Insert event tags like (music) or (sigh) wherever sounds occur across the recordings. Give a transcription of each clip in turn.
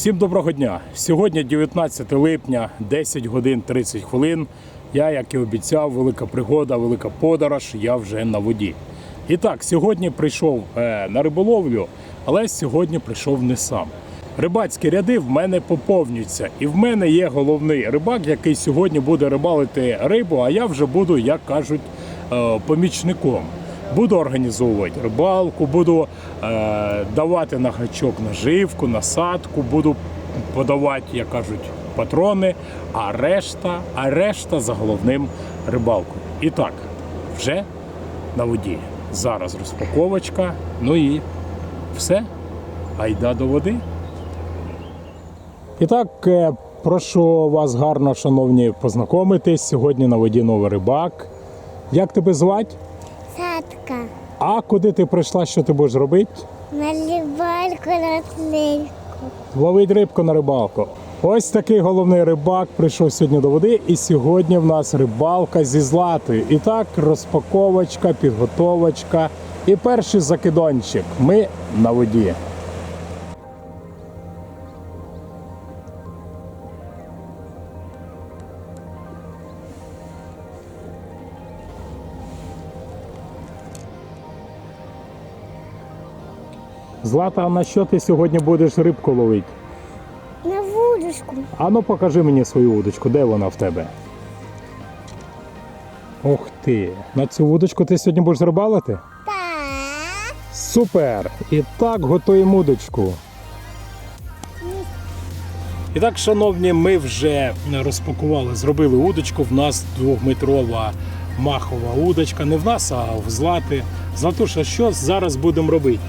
Всім доброго дня! Сьогодні 19 липня, 10 годин 30 хвилин. Я, як і обіцяв, велика пригода, велика подорож. Я вже на воді. І так, сьогодні прийшов е, на риболовлю, але сьогодні прийшов не сам. Рибацькі ряди в мене поповнюються, і в мене є головний рибак, який сьогодні буде рибалити рибу, а я вже буду, як кажуть, е, помічником. Буду організовувати рибалку, буду е, давати на гачок наживку, насадку, буду подавати, як кажуть, патрони, а решта, а решта за головним рибалкою. І так, вже на воді. Зараз розпаковочка, ну і все. Айда до води. І так, е, прошу вас гарно, шановні, познайомитись. Сьогодні на воді новий рибак. Як тебе звати? Садка. А куди ти прийшла, що ти будеш робити? На рибалку на рибку. Ловить рибку на рибалку. Ось такий головний рибак прийшов сьогодні до води, і сьогодні в нас рибалка зі златою. І так, розпаковочка, підготовочка і перший закидончик. Ми на воді. Злата, а на що ти сьогодні будеш рибку ловити? На вудочку. А ну покажи мені свою удочку, де вона в тебе? Ох ти! На цю вудочку ти сьогодні будеш рибалити? Так. Супер! І так готуємо удочку. І так, шановні, ми вже розпакували, зробили удочку. В нас двохметрова махова удочка. Не в нас, а в злати. Златуша, що зараз будемо робити?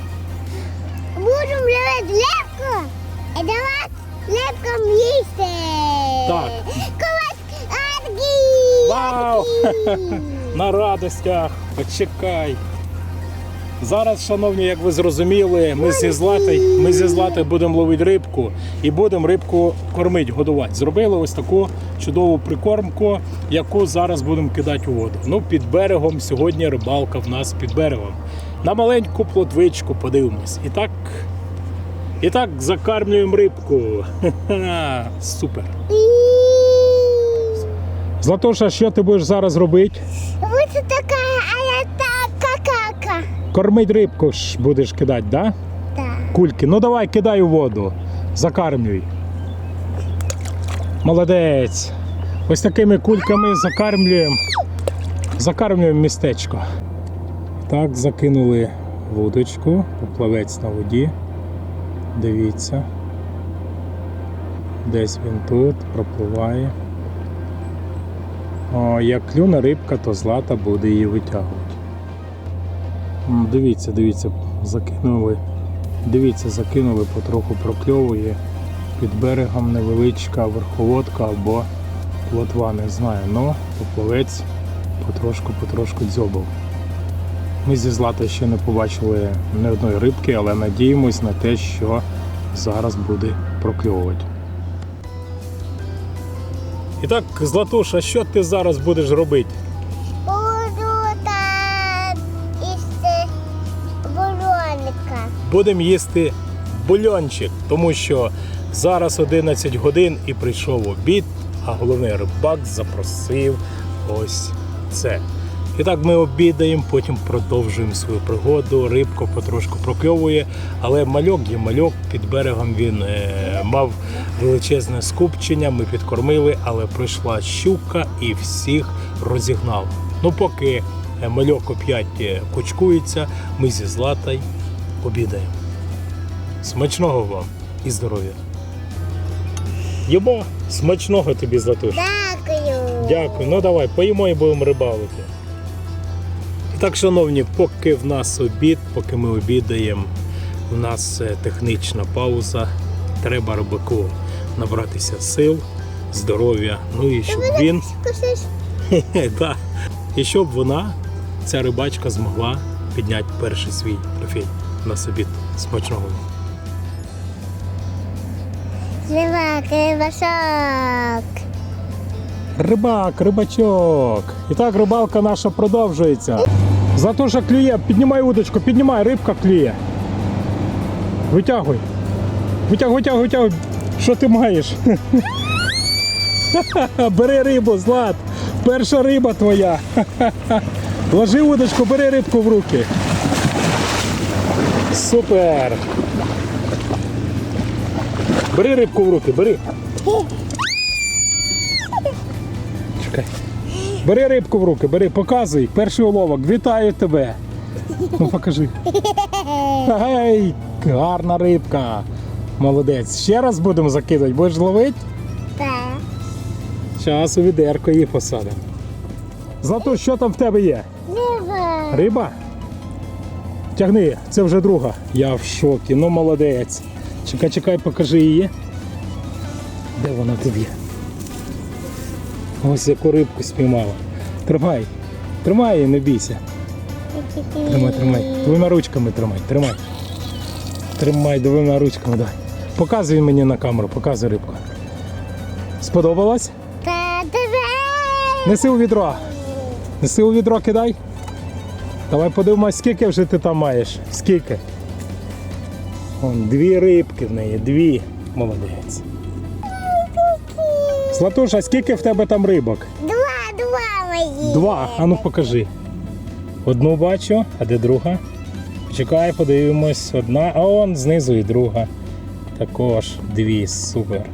Лепку. І давати лепкам їсти. Так. Аргі. Вау! (laughs) На радостях, почекай. Зараз, шановні, як ви зрозуміли, ми зі Златою, ми зі Златою будемо ловити рибку і будемо рибку кормити, годувати. Зробили ось таку чудову прикормку, яку зараз будемо кидати у воду. Ну, під берегом сьогодні рибалка в нас під берегом. На маленьку плотвичку подивимось. І так, і так закармлюємо рибку. (laughs) Супер. Златоша, що ти будеш зараз робити? Ось така, а я така кака. Кормить рибку ж будеш кидати, да? Так. Кульки. Ну давай, кидай у воду. Закармлюй. Молодець. Ось такими кульками закармлюємо. Закармлюємо містечко. Так, закинули вудочку, поплавець на воді. Дивіться. Десь він тут пропливає. О, як клюне рибка, то злата буде її витягувати. Дивіться, дивіться, закинули. Дивіться, закинули, потроху прокльовує. Під берегом невеличка верховодка або плотва, не знаю. Ну, поплавець потрошку-потрошку дзьобав. Ми зі Златою ще не побачили ні одної рибки, але надіємось на те, що зараз буде прокльовувати. І так, Златуша, що ти зараз будеш робити? Буду там їсти бульоника. будемо їсти бульончик, тому що зараз 11 годин і прийшов обід, а головний рибак запросив ось це. І так ми обідаємо, потім продовжуємо свою пригоду. Рибка потрошку прокльовує, але мальок є мальок. Під берегом він е, мав величезне скупчення. Ми підкормили, але прийшла щука і всіх розігнав. Ну, поки е, мальок оп'ять е, кучкується, ми зі Златай обідаємо. Смачного вам і здоров'я. Їмо, смачного тобі, Златуш. Дякую. Дякую. Ну давай, поїмо і будемо рибалити. Так, шановні, поки в нас обід, поки ми обідаємо, у нас е, технічна пауза. Треба рибаку набратися сил, здоров'я. Ну і щоб він. Да. І щоб вона, ця рибачка, змогла підняти перший свій трофей на собі смачного. вам. Зливаки, башок. Рибак, рибачок. І так рибалка наша продовжується. Зато що клює, піднімай удочку, піднімай, рибка клює. Витягуй. Витягуй, витягуй, витягуй. Що ти маєш? (laughs) Бери рибу, Злат. Перша риба твоя. (laughs) Ложи удочку, бери рибку в руки. Супер. Бери рибку в руки, бери. Бери рибку в руки, бери, показуй. Перший уловок. Вітаю тебе. Ну покажи. Ей, гарна рибка. Молодець. Ще раз будемо закидувати. Будеш ловити? Так. Зараз у відерко її посадимо. Злату, що там в тебе є? Риба. Риба? Тягни, це вже друга. Я в шокі, ну молодець. Чекай, чекай, покажи її. Де вона тобі? Ось яку рибку спіймала. Тримай, тримай її, не бійся. Тримай, тримай. Двома ручками тримай, тримай. Тримай двома ручками, давай. Показуй мені на камеру, показуй рибку. Сподобалось? Та. Неси у відро. Неси у відро кидай. Давай подивимось, скільки вже ти там маєш. Скільки? Вон, дві рибки в неї, дві. Молодець. Златуша, скільки в тебе там рибок? Два, два мої. Два. А ну покажи. Одну бачу, а де друга? Почекай, подивимось. Одна, а он знизу і друга. Також дві. Супер.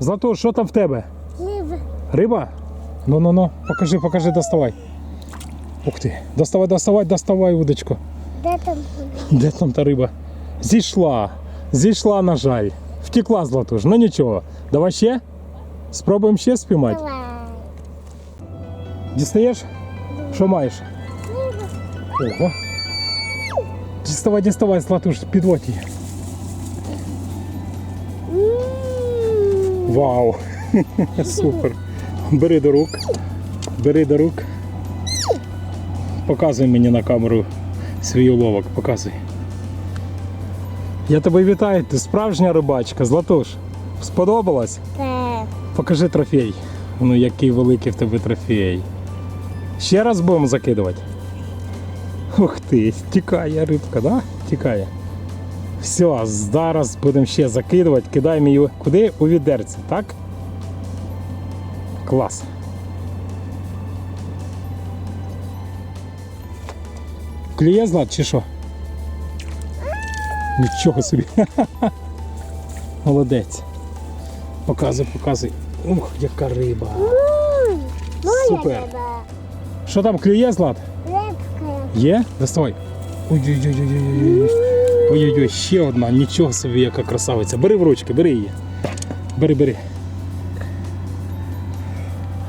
Златуш, що там в тебе? Риба. Риба? Ну ну ну, покажи, покажи, доставай. Ух ти. Доставай, доставай, доставай удочку. Де там? Де там та риба? Зійшла. Зійшла, на жаль. Втекла златуш. Ну нічого. Давай ще. Спробуємо ще спіймати. Давай. Дістаєш? Що маєш? Ого. Діставай, діставай, златуш, підводь її. Вау! (laughs) Супер. Бери до рук. Бери до рук. Показуй мені на камеру свій уловок. Показуй. Я тебе вітаю, ти справжня рибачка, Златуш. Сподобалось? Так. Покажи трофей. Ну який великий в тебе трофей. Ще раз будемо закидувати. Ух ти, тікає рибка, да? Тікає. Все, зараз будемо ще закидувати. Кидаємо її куди? У відерці, так? Клас. Клює злад чи що? Нічого собі. (laughs) Молодець. Показуй, показуй. Ух, яка риба. Супер. Що там клює, Злат? Рибка. Є? Доставай. Ой-ой-ой. Ой-ой-ой, ще одна. Нічого собі, яка красавиця. Бери в ручки, бери її. Бери, бери.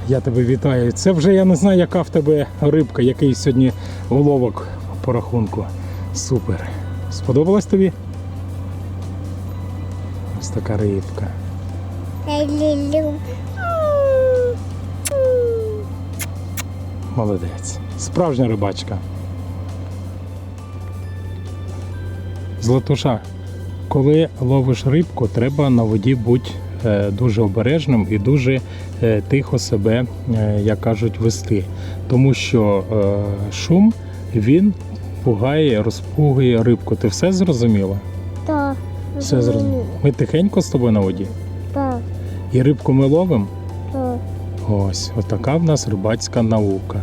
Я тебе вітаю. Це вже я не знаю, яка в тебе рибка, який сьогодні уловок по рахунку. Супер. Сподобалось тобі? Ось така рибка. Молодець. Справжня рибачка. Златуша, коли ловиш рибку, треба на воді бути е, дуже обережним і дуже е, тихо себе, е, як кажуть, вести. Тому що шум він пугає, розпугує рибку. Ти все зрозуміла? Так. Все зрозуміло. Ми тихенько з тобою на воді. Так. І рибку ми ловимо. Так. Ось, отака в нас рибацька наука.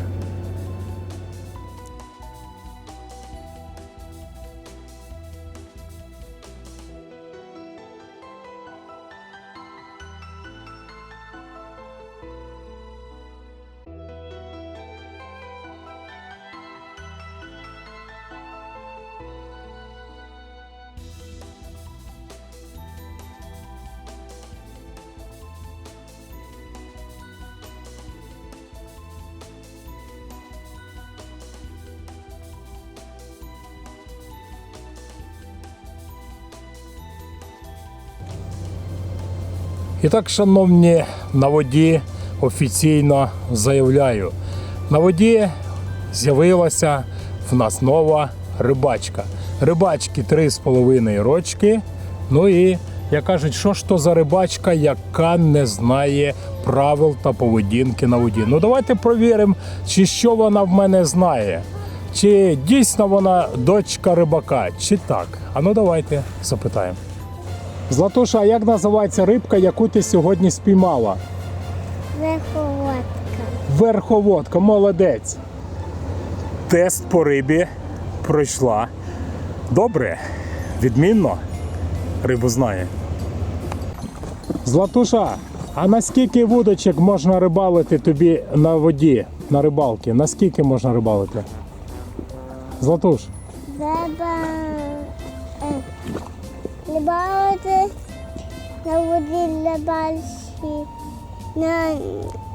І так, шановні, на воді офіційно заявляю, на воді з'явилася в нас нова рибачка. Рибачки 3,5 рочки. Ну і як кажуть, що ж то за рибачка, яка не знає правил та поведінки на воді. Ну давайте провіримо, чи що вона в мене знає. Чи дійсно вона дочка рибака, чи так? А ну давайте запитаємо. Златуша, а як називається рибка, яку ти сьогодні спіймала? Верховодка. Верховодка, молодець. Тест по рибі пройшла. Добре, відмінно. Рибу знає. Златуша, а наскільки вудочок можна рибалити тобі на воді, на рибалки? Наскільки можна рибалити? Златуш, Треба рибалити на воді бальші на,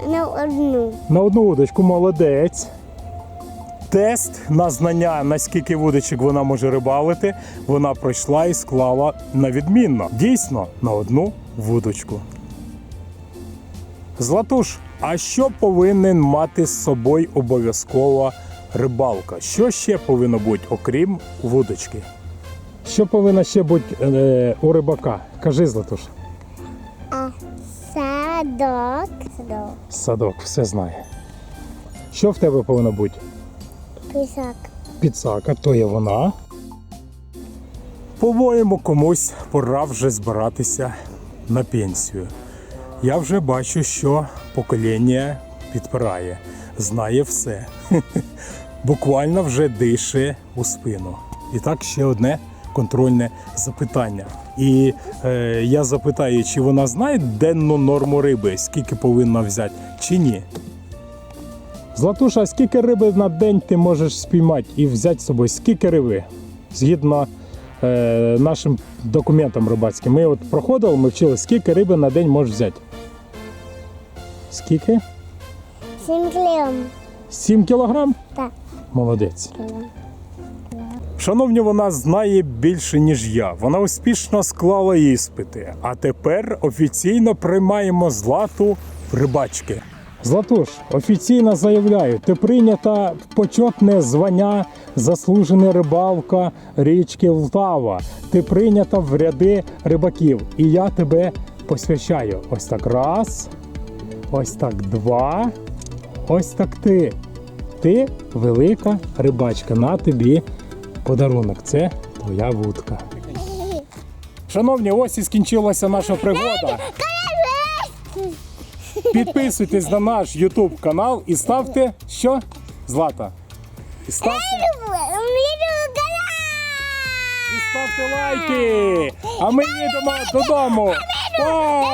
на одну. на одну вудочку молодець. Тест на знання, наскільки вудочок вона може рибалити, вона пройшла і склала на відмінно. Дійсно, на одну вудочку. Златуш, а що повинен мати з собою обов'язково рибалка? Що ще повинно бути, окрім вудочки? Що повинно ще бути е, у рибака? Кажи, Златуш. А садок. Садок. Садок, все знає. Що в тебе повинно бути? Пісок. Підсака, то є вона. По-моєму, комусь пора вже збиратися на пенсію. Я вже бачу, що покоління підпирає, знає все. (laughs) Буквально вже дише у спину. І так ще одне контрольне запитання. І е, я запитаю, чи вона знає денну норму риби, скільки повинна взяти, чи ні. Златуша, скільки риби на день ти можеш спіймати і взяти з собою? Скільки риби? Згідно е, нашим документам рибацьким. Ми от проходили, ми вчили, скільки риби на день можеш взяти. Скільки? Сім клеєм. 7 кілограм? Так. Молодець. Шановні, вона знає більше, ніж я. Вона успішно склала іспити. А тепер офіційно приймаємо злату рибачки. Златуш, офіційно заявляю, ти прийнята почетне звання заслужена рибалка річки Лтава. Ти прийнята в ряди рибаків. І я тебе посвящаю. Ось так раз, ось так два, ось так ти. Ти велика рибачка. На тобі подарунок. Це твоя вудка. Шановні, ось і скінчилася наша пригода. Підписуйтесь на наш YouTube канал і ставте що? Злата. І ставте, і ставте лайки. А ми їдемо додому. Вау!